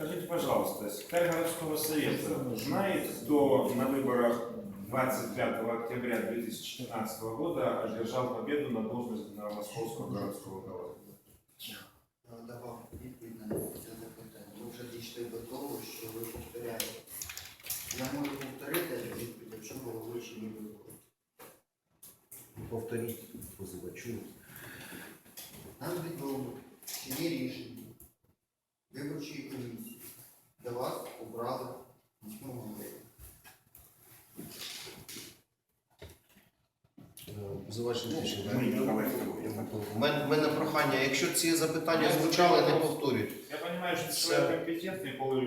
Скажите, пожалуйста, секретарь городского совета знает, кто на выборах 25 октября 2014 года одержал победу на должности на московского городского головы? Я давав відповідь на це запитання. Ви вже дійшли до того, що ви повторяєте. Я можу повторити відповідь, якщо голови ще не вибору. Повторіть позивачу. Нам відомо, що є рішення виборчої комісії, Де вас обрали міського Николай II. У мене, у мене прохання, якщо ці запитання звучали, не повторюйте. Я понимаю, что Все. человек компетентный, полу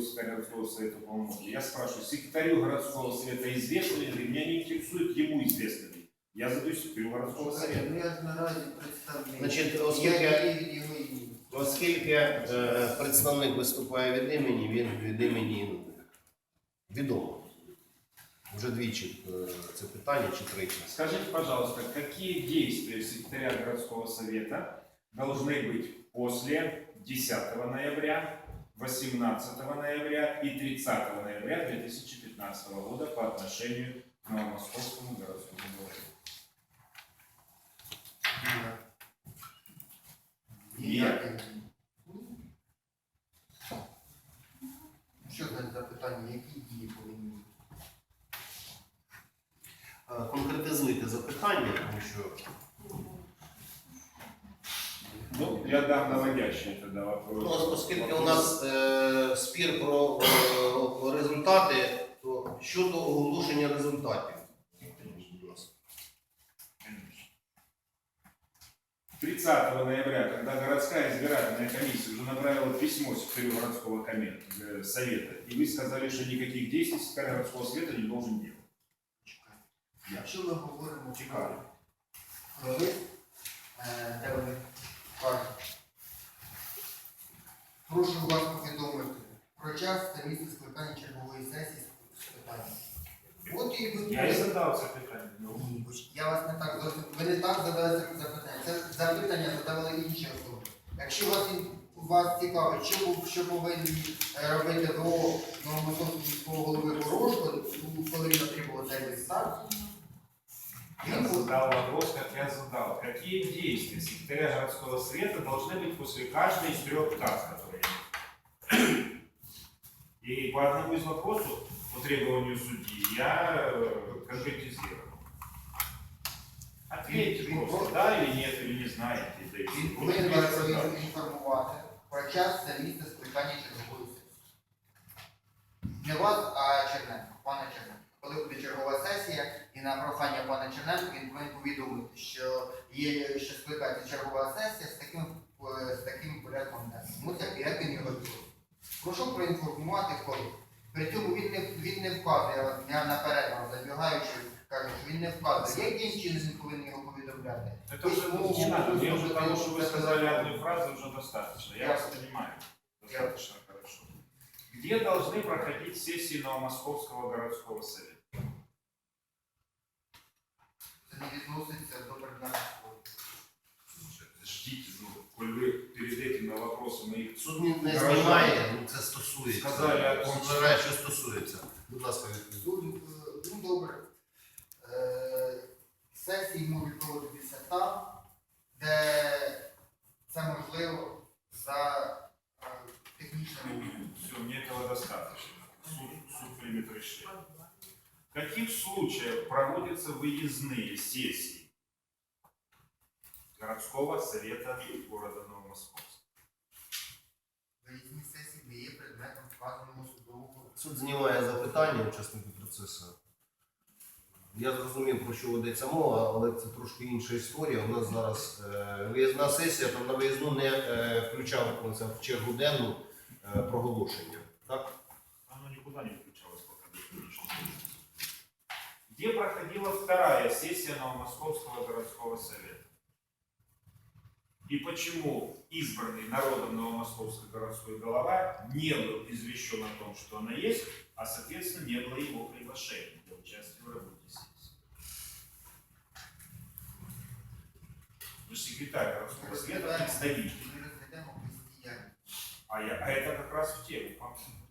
секретарь городского совета полномочий. Я спрашиваю, секретарю городского совета известно ли, меня не интересует, ему известно ли. Я задаю секретарю городского совета. Ну я наразі представник. Значить, оскільки- Я є від його імені. Оскільки е, представник виступає від імені, він від імені ну, відомо. Вже двічі е, це питання чи тричі. Скажите, пожалуйста, какие действия секретаря городского совета должны быть после 10 ноября, 18 ноября и 30 ноября 2015 года по отношению к Новомосковскому городскому голове? Ніяких. Що за запитання, які дії повинні бути? Е, Конкретизуйте запитання, тому що Ну, я дам наводящий ну, вопрос. оскільки у нас е, спір про е, результати, то щодо оголошення результатів. 30 ноября, когда городская избирательная комиссия уже направила письмо секретарю городского коме- э, совета, и вы сказали, что никаких действий секретарь городского совета не должен делать. Чекайте. Якщо ми говоримо Чекаю. про е, де вони повинні е, робити до Новомосковського міського голови Порошко, коли він отримував цей лист, так? Я задал вопрос, как я задал. Какие действия секретаря городского совета должны быть после каждой из трех касс, которые есть? И по одному из вопросов, по требованию судьи, я э, конкретизировал. Ответьте просто, да или нет, или не знаете. да и Він всё. повинен Я вас задал. про час та місце скликання чергової сесії. Не вас, а Черненко, пана Черненко. Коли буде чергова сесія, і на прохання пана Черненко він повинен повідомити, що є що скликається чергова сесія з таким, е, з таким порядком денним. Як, він його. Прошу проінформувати коли. При цьому він не, він не вказує, от наперед вам забігаючи, кажу, що він не вказує, яким чином він повинен його повідомляти. Это уже Ну, не надо. Мне ну, уже ну, того, ну, что вы это сказали закон. одной фразы, уже достаточно. Я Я- вас понимаю. Достаточно хорошо. Где должны проходить сессии Новомосковского городского совета? Це не відноситься до предмету. Ждите, ну, коль вы перед этим на вопросы моих Суд не, не Хорошо. знімає, ну це стосується. Сказали, Він що- вважає, що стосується. Будь ласка, відповідь. Ну, е, ну добре. Е, Сесії можуть проводитися там, де це можливо за е, технічними умовами. Все, мне этого достаточно. Суд, суд примет решение. В каких случаях проводятся выездные сессии городского совета города Новомосковска? Виїзні сесії не є предметом вказаного судового. Суд знімає запитання учасників процесу. Я зрозумів, про що ведеться мова, але це трошки інша історія. У нас зараз е, виїзна сесія, там на виїзну не е, включалося в чергу денну е, проголошення. Так? Оно никуда не включалось пока до сегодняшнего дня. Проходила вторая сессия Новомосковского городского совета? И почему избранный народом Новомосковской городской голова не был извещен о том, что она есть, а соответственно не было его приглашения для участия в работе сессии? Вы же секретарь городского совета, представитель. Ми розглядаємо бездіяльність. А, я, а это как раз в тему. по-моему.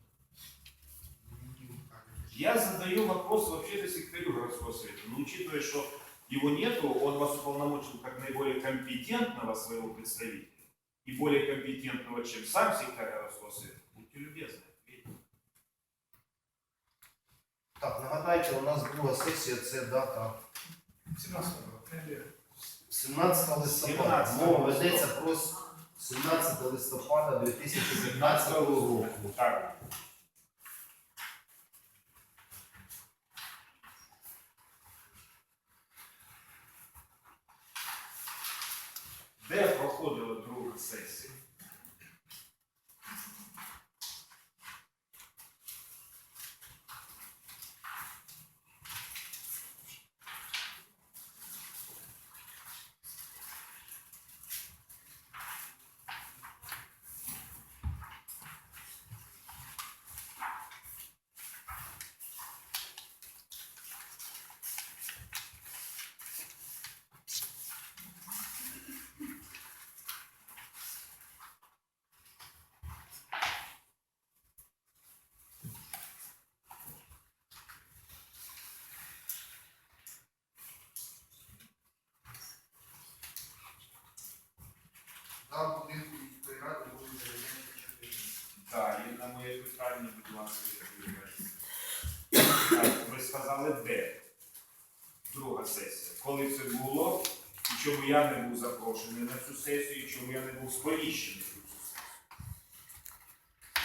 Я задаю вопрос вообще-то секретарю городского совета. Но учитывая, что его нету, он вас уполномочил как наиболее компетентного своего представителя и более компетентного, чем сам секретарь городского совета. Будьте любезны. Так, нагадайте, у нас друга сесія, це дата 17 листопада. 17 Мова листопада. ведеться про 17 листопада 2015 року. Так. Проходила друга сесія? За будинку міської ради вулиця Радянська 4. Так, і на моє питання, будь ласка, відповідайте. Так, ви сказали, де? Друга сесія. Коли це було, і чому я не був запрошений на цю сесію, і чому я не був сповіщений на цю сесію.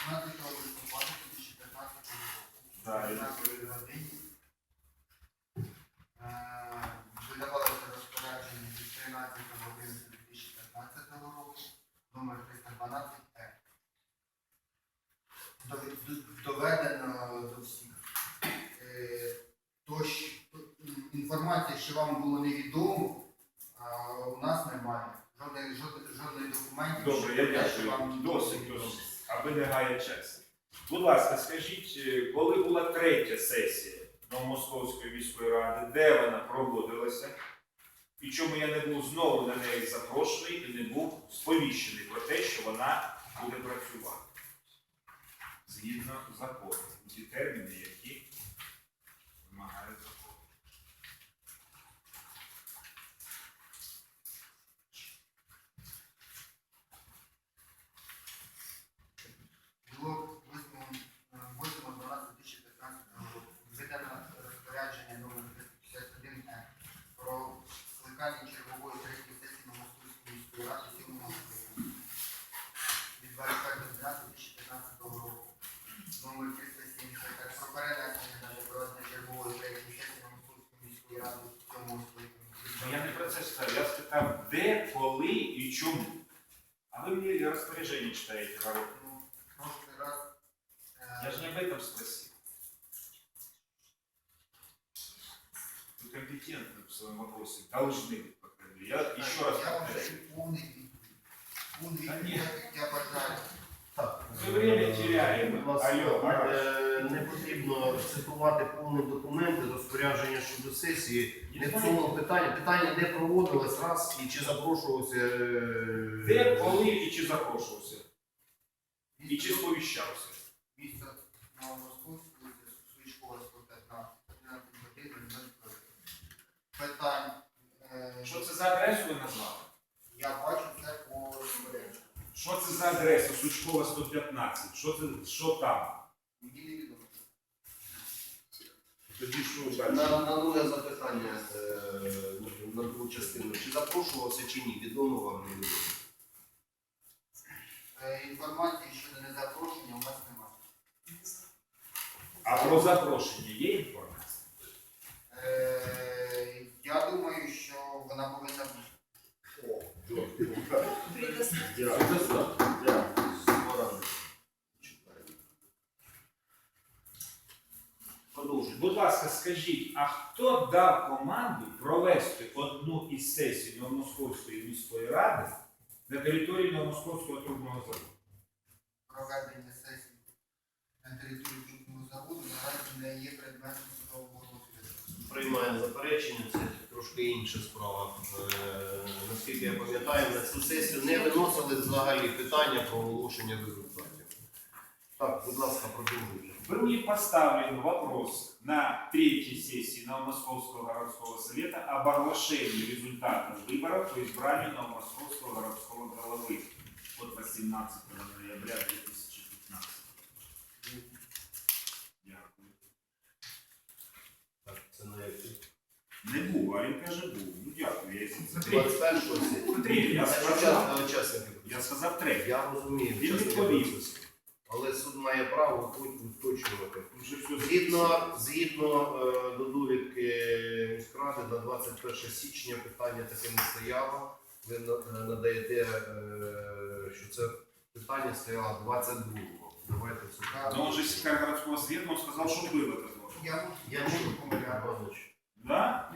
17 листопада 2015 року. Да, і 15 годині. Е, Видавалося розпорядження від 13 години 2015 року, номер 312 Р. Довед- Доведено до всіх. Інформації, що вам було невідомо, у нас немає. Жодних, жодних, жодних документів. Добре, я дякую. вам Досить, досить. Аби не гає час. Будь ласка, скажіть, е, коли була третя сесія Новомосковської міської ради, де вона проводилася? І чому я не був знову на неї запрошений і не був сповіщений про те, що вона буде працювати згідно закону, ті терміни, які вимагає коли і чому. А ви мені розпорядження читаєте, Гаро. Ну, прошлый раз е, Я же не об этом спросил. Вы компетентны в своем вопросе, должны быть, по крайней мере. Я еще раз Я вам повторяю. даю повний відповідь. Повний Та відповідь, ні. як я бажаю. Так, Все время теряємо. Будь ласка, е, не потрібно цитувати повні документи розпорядження щодо сесії. Не в цьому питанні. Питання де проводилось раз і чи запрошувався. е, Де, коли і чи запрошувався? І чи сповіщався? Сучкова, 115, 15 годин, 0 Питань. е, Що це за адресу ви назвали? Я бачу це по розпорядженню. Що це за адреса? Сучкова 115. Що це, що там? Мені не відомо. Тоді що далі? На, на друге запитання е, на другу частину. Чи запрошувався чи ні? Відомо вам не відомо. Е, Інформації щодо незапрошення у нас немає. А про запрошення є інформація? Е, Я думаю, що вона повинна бути. Продовжуйте. Будь ласка, скажіть, а хто дав команду провести одну із сесій Новомосковської міської ради на території Новомосковського трубного заводу? проведення сесії на території крупного заводу наразі не є предметом судового розгляду. Приймає заперечення, це трошки інша справа. Е, наскільки я пам'ятаю, на цю сесію не виносили взагалі питання про оголошення результатів. Так, будь ласка, продовжуйте. Был мне поставлен вопрос на третьей сессии Новомосковского городского совета об оглашении результатов выборов по избранию Новомосковского городского головы от 18 ноября 2015. Дякую. Так, це на який? Не був, а він каже був. Ну дякую, я із- 21 сесії. Смотри, я Це сказав, учасники учасники я процесу. сказав третій. Я розумію, Він учасники відповів. Але суд має право уточнювати. Вже все Згідно, згідно е, до довідки міськради на 21 січня питання таке не стояло. Ви на- е, надаєте, е, що це питання стояло 22-го. Давайте все. Но он же секретарь городского совета, он сказал, что. Я Я можу можу помиляти. Іванович, Да?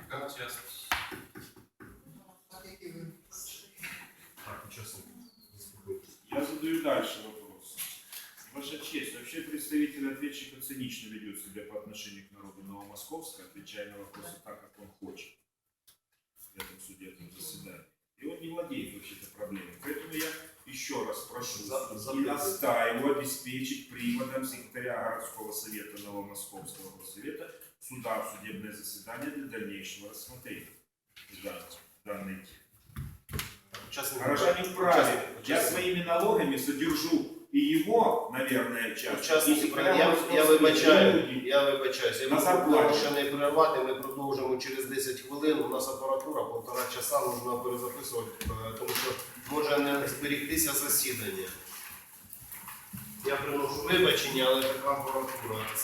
Так, як. Так, заспокойтесь. Я задаю дальше вопрос. Ваша честь, вообще представитель ответчика цинично ведет себя по отношению к народу Новомосковска, отвечая на вопросы так, как он хочет в этом судебном заседании. И он не владеет вообще-то проблемой. Поэтому я еще раз прошу и настаиваю обеспечить приводом секретаря городского совета Новомосковского горсовета суда в судебное заседание для дальнейшего рассмотрения дан- данной темы. Горожане вправе. Я своими налогами содержу и его, наверное, часть. Учасники, и я, я, вибачаю, я вибачаюсь. Я На зарплаті. ще не перервати, ми продовжимо через 10 хвилин. У нас апаратура, полтора часа можна перезаписувати, е, тому що може не зберігтися засідання. Я приношу вибачення, але така апаратура.